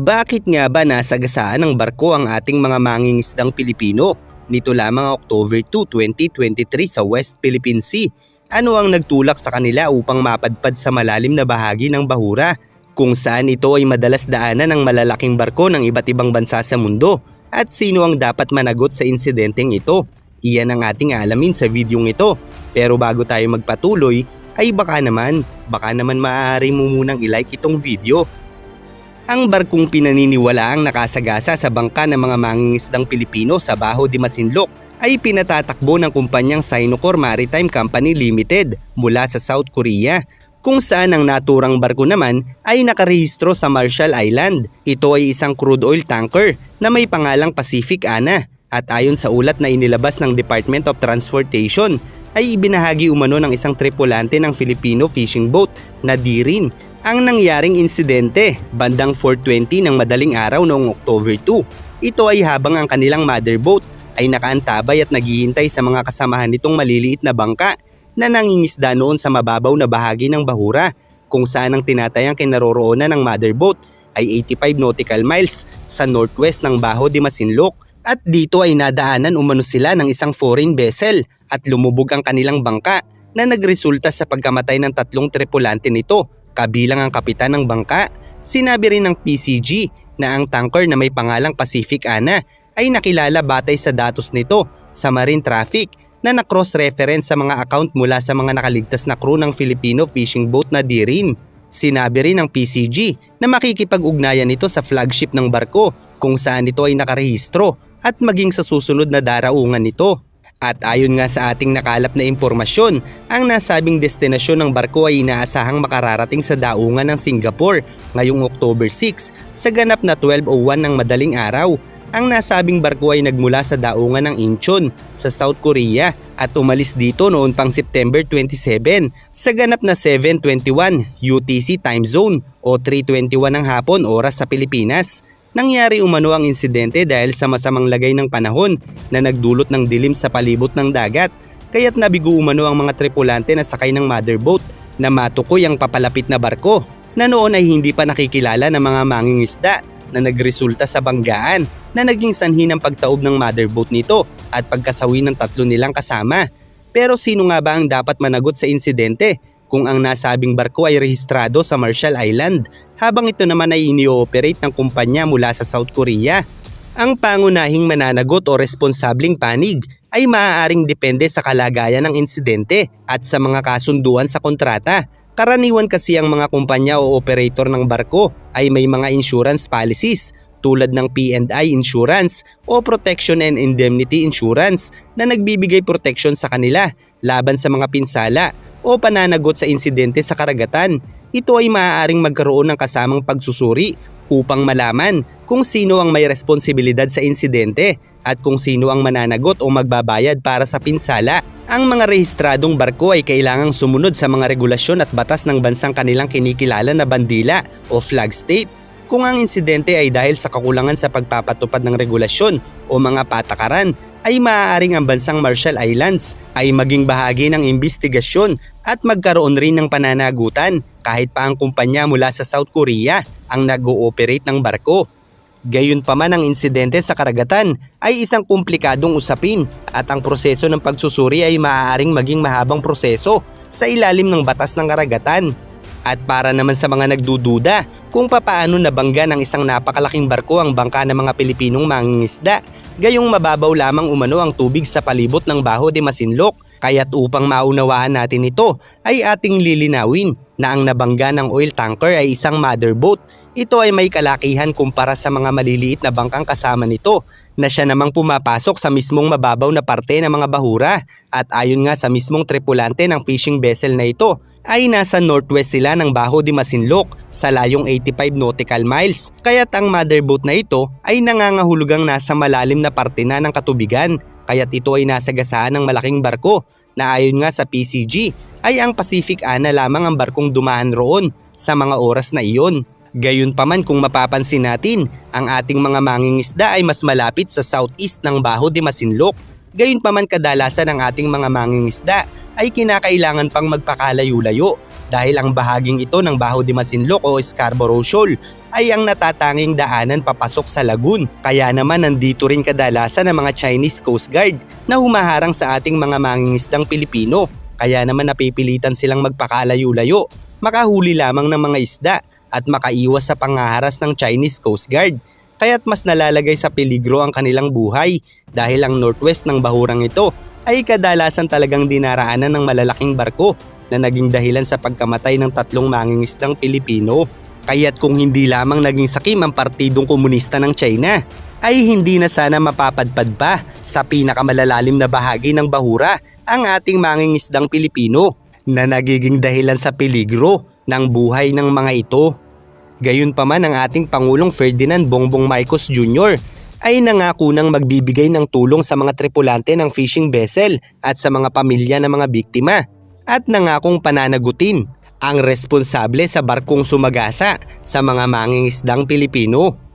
Bakit nga ba nasagasaan ng barko ang ating mga mangingisdang Pilipino? Nito lamang October 2, 2023 sa West Philippine Sea. Ano ang nagtulak sa kanila upang mapadpad sa malalim na bahagi ng bahura? Kung saan ito ay madalas daanan ng malalaking barko ng iba't ibang bansa sa mundo? At sino ang dapat managot sa insidenteng ito? Iyan ang ating alamin sa videong ito. Pero bago tayo magpatuloy, ay baka naman, baka naman maaari mo munang ilike itong video ang barkong pinaniniwala ang nakasagasa sa bangka ng mga mangingisdang Pilipino sa Baho de Masinloc ay pinatatakbo ng kumpanyang Sinocor Maritime Company Limited mula sa South Korea kung saan ang naturang barko naman ay nakarehistro sa Marshall Island. Ito ay isang crude oil tanker na may pangalang Pacific Ana at ayon sa ulat na inilabas ng Department of Transportation ay ibinahagi umano ng isang tripulante ng Filipino fishing boat na Dirin ang nangyaring insidente bandang 4.20 ng madaling araw noong October 2. Ito ay habang ang kanilang motherboat ay nakaantabay at naghihintay sa mga kasamahan nitong maliliit na bangka na nangingisda noon sa mababaw na bahagi ng bahura kung saan ang tinatayang kinaroroonan ng motherboat ay 85 nautical miles sa northwest ng Baho de Masinloc at dito ay nadaanan umano sila ng isang foreign vessel at lumubog ang kanilang bangka na nagresulta sa pagkamatay ng tatlong tripulante nito kabilang ang kapitan ng bangka. Sinabi rin ng PCG na ang tanker na may pangalang Pacific Ana ay nakilala batay sa datos nito sa marine traffic na na-cross-reference sa mga account mula sa mga nakaligtas na crew ng Filipino fishing boat na Dirin. Sinabi rin ng PCG na makikipag-ugnayan ito sa flagship ng barko kung saan ito ay nakarehistro at maging sa susunod na daraungan nito. At ayon nga sa ating nakalap na impormasyon, ang nasabing destinasyon ng barko ay inaasahang makararating sa daungan ng Singapore ngayong October 6 sa ganap na 12.01 ng madaling araw. Ang nasabing barko ay nagmula sa daungan ng Incheon sa South Korea at umalis dito noon pang September 27 sa ganap na 7.21 UTC time zone o 3.21 ng hapon oras sa Pilipinas. Nangyari umano ang insidente dahil sa masamang lagay ng panahon na nagdulot ng dilim sa palibot ng dagat kaya't nabigo umano ang mga tripulante na sakay ng motherboat na matukoy ang papalapit na barko na noon ay hindi pa nakikilala ng mga mangingisda na nagresulta sa banggaan na naging sanhi ng pagtaob ng motherboat nito at pagkasawi ng tatlo nilang kasama. Pero sino nga ba ang dapat managot sa insidente kung ang nasabing barko ay rehistrado sa Marshall Island habang ito naman ay ini-ooperate ng kumpanya mula sa South Korea. Ang pangunahing mananagot o responsabling panig ay maaaring depende sa kalagayan ng insidente at sa mga kasunduan sa kontrata. Karaniwan kasi ang mga kumpanya o operator ng barko ay may mga insurance policies tulad ng P&I insurance o protection and indemnity insurance na nagbibigay protection sa kanila laban sa mga pinsala o pananagot sa insidente sa karagatan ito ay maaaring magkaroon ng kasamang pagsusuri upang malaman kung sino ang may responsibilidad sa insidente at kung sino ang mananagot o magbabayad para sa pinsala. Ang mga rehistradong barko ay kailangang sumunod sa mga regulasyon at batas ng bansang kanilang kinikilala na bandila o flag state. Kung ang insidente ay dahil sa kakulangan sa pagpapatupad ng regulasyon o mga patakaran, ay maaaring ang bansang Marshall Islands ay maging bahagi ng imbestigasyon at magkaroon rin ng pananagutan kahit pa ang kumpanya mula sa South Korea ang nag-ooperate ng barko. Gayunpaman ang insidente sa karagatan ay isang komplikadong usapin at ang proseso ng pagsusuri ay maaaring maging mahabang proseso sa ilalim ng batas ng karagatan. At para naman sa mga nagdududa kung papaano nabangga ng isang napakalaking barko ang bangka ng mga Pilipinong mangingisda, gayong mababaw lamang umano ang tubig sa palibot ng Baho de Masinloc Kaya't upang maunawaan natin ito ay ating lilinawin na ang nabangga ng oil tanker ay isang motherboat. Ito ay may kalakihan kumpara sa mga maliliit na bangkang kasama nito na siya namang pumapasok sa mismong mababaw na parte ng mga bahura at ayon nga sa mismong tripulante ng fishing vessel na ito ay nasa northwest sila ng Baho de Masinloc sa layong 85 nautical miles. Kaya't ang motherboat na ito ay nangangahulugang nasa malalim na parte na ng katubigan kaya't ito ay nasa gasaan ng malaking barko na ayon nga sa PCG ay ang Pacific Ana lamang ang barkong dumaan roon sa mga oras na iyon. Gayunpaman kung mapapansin natin, ang ating mga mangingisda ay mas malapit sa southeast ng Baho de Masinloc. Gayunpaman kadalasan ang ating mga mangingisda ay kinakailangan pang magpakalayo-layo dahil ang bahaging ito ng Baho de Masinloc o Scarborough Shoal ay ang natatanging daanan papasok sa lagoon. Kaya naman nandito rin kadalasan ang mga Chinese Coast Guard na humaharang sa ating mga mangingisdang Pilipino. Kaya naman napipilitan silang magpakalayo-layo, makahuli lamang ng mga isda at makaiwas sa pangaharas ng Chinese Coast Guard. Kaya't mas nalalagay sa peligro ang kanilang buhay dahil ang northwest ng bahurang ito ay kadalasan talagang dinaraanan ng malalaking barko na naging dahilan sa pagkamatay ng tatlong mangingisdang Pilipino. Kaya't kung hindi lamang naging sakim ang Partidong Komunista ng China, ay hindi na sana mapapadpad pa sa pinakamalalalim na bahagi ng bahura ang ating mangingisdang Pilipino na nagiging dahilan sa peligro ng buhay ng mga ito. Gayunpaman ang ating Pangulong Ferdinand Bongbong Marcos Jr. ay nangako nang magbibigay ng tulong sa mga tripulante ng fishing vessel at sa mga pamilya ng mga biktima at nangakong pananagutin ang responsable sa barkong sumagasa sa mga mangingisdang Pilipino.